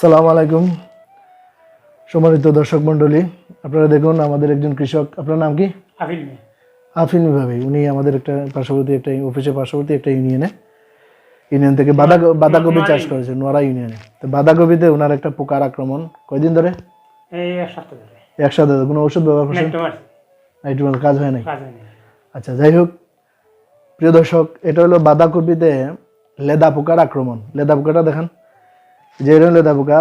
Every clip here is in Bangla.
সালাম আলাইকুম সম্মানিত দর্শক মণ্ডলী। আপনারা দেখুন আমাদের একজন কৃষক। আপনার নাম কি? আফিন ভাবি। উনি আমাদের একটা পার্শ্ববর্তী একটা অফিসের পার্শ্ববর্তী একটা ইউনিয়নে ইউনিয়ন থেকে বাঁধা বাঁধাকপি চাষ করেছে নোয়ারা ইউনিয়নে তো বাঁধাকপিতে ওনার একটা পোকার আক্রমণ। কয়দিন ধরে? একসাথে কোনো ওষুধ ব্যবহার করছেন? মারছি একটু কাজ হয় নাই। আচ্ছা যাই হোক। প্রিয় দর্শক এটা হলো বাঁধাকপিতে লেদা পোকার আক্রমণ। লেদা পোকাটা দেখেন। যে এরকম লেদা পোকা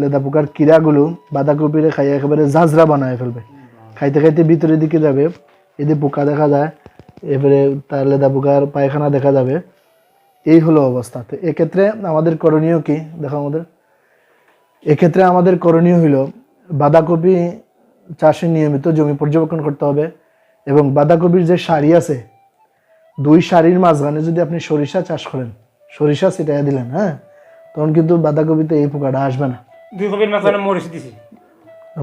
লেদা পোকার কিরাগুলো বাঁধাকপিরে খাইয়ে একেবারে ঝাঁঝরা বানায় ফেলবে। খাইতে খাইতে ভিতরের দিকে যাবে যদি পোকা দেখা যায়, এবারে তার লেদা পোকার পায়খানা দেখা যাবে। এই হলো অবস্থা। তো এক্ষেত্রে আমাদের করণীয় কি? দেখো আমাদের। এক্ষেত্রে আমাদের করণীয় হলো বাঁধাকপি চাষে নিয়মিত জমি পর্যবেক্ষণ করতে হবে এবং বাঁধাকপির যে সারি আছে, দুই সারির মাঝখানে যদি আপনি সরিষা চাষ করেন, সরিষা ছিটাইয়া দিলেন হ্যাঁ? তখন কিন্তু বাঁধাকপিতে এই পোকাটা আসবে না। দুই কপির মাঝখানে মরিচ দিছি।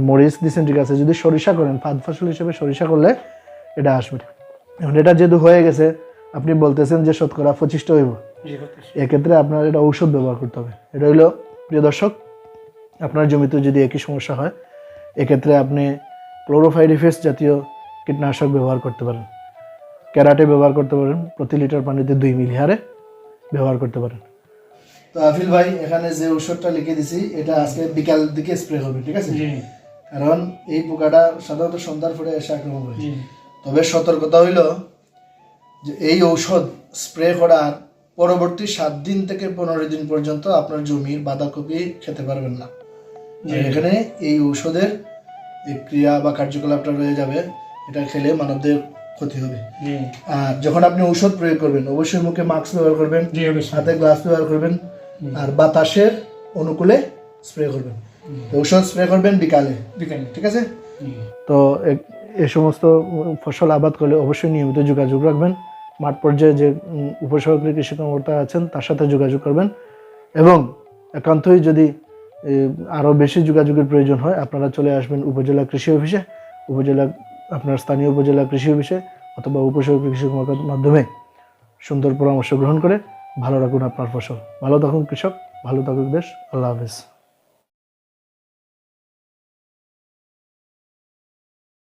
মরিচ দিচ্ছেন ঠিক আছে। যদি সরিষা করেন ফাঁদ ফসল হিসেবে সরিষা করলে এটা আসবে এখন এটা যেহেতু হয়ে গেছে আপনি বলতেছেন যে শতকরা পঁচিশটা হইব। এক্ষেত্রে আপনার এটা ঔষধ ব্যবহার করতে হবে। এটা হলো প্রিয় দর্শক আপনার জমিতে যদি একই সমস্যা হয় এক্ষেত্রে আপনি ক্লোরোফাইরিফেস জাতীয় কীটনাশক ব্যবহার করতে পারেন। ক্যারাটে ব্যবহার করতে পারেন প্রতি লিটার পানিতে দুই মিলি হারে ব্যবহার করতে পারেন। তো আফিল ভাই এখানে যে ঔষধটা লিখে দিছি এটা আজকে বিকাল দিকে স্প্রে হবে ঠিক আছে? কারণ এই পোকাটা সাধারণত সন্ধ্যার পরে এসে আক্রমণ করে। তবে সতর্কতা হইল যে এই ঔষধ স্প্রে করার পরবর্তী সাত দিন থেকে পনেরো দিন পর্যন্ত আপনার জমির বাঁধাকপি খেতে পারবেন না। এখানে এই ঔষধের যে ক্রিয়া বা কার্যকলাপটা রয়ে যাবে এটা খেলে মানবদের ক্ষতি হবে। আর যখন আপনি ঔষধ প্রয়োগ করবেন অবশ্যই মুখে মাস্ক ব্যবহার করবেন হাতে গ্লাভস ব্যবহার করবেন আর বাতাসের অনুকূলে স্প্রে করবেন। ঔষধ স্প্রে করবেন বিকালে। বিকালে। ঠিক আছে? তো এ- এ সমস্ত ফসল আবাদ করলে অবশ্যই নিয়মিত যোগাযোগ রাখবেন। মাঠ পর্যায়ে যে উপসহকারী কৃষি কর্মকর্তা আছেন তার সাথে যোগাযোগ করবেন। এবং একান্তই যদি আরও বেশি যোগাযোগের প্রয়োজন হয় আপনারা চলে আসবেন উপজেলা কৃষি অফিসে। উপজেলা আপনার স্থানীয় উপজেলা কৃষি অফিসে অথবা উপসহকারী কৃষি কর্মকর্তার মাধ্যমে সুন্দর পরামর্শ গ্রহণ করে ভালো রাখুন আপনার ফসল। ভালো থাকুন কৃষক ভালো থাকুক দেশ। আল্লাহ হাফেজ।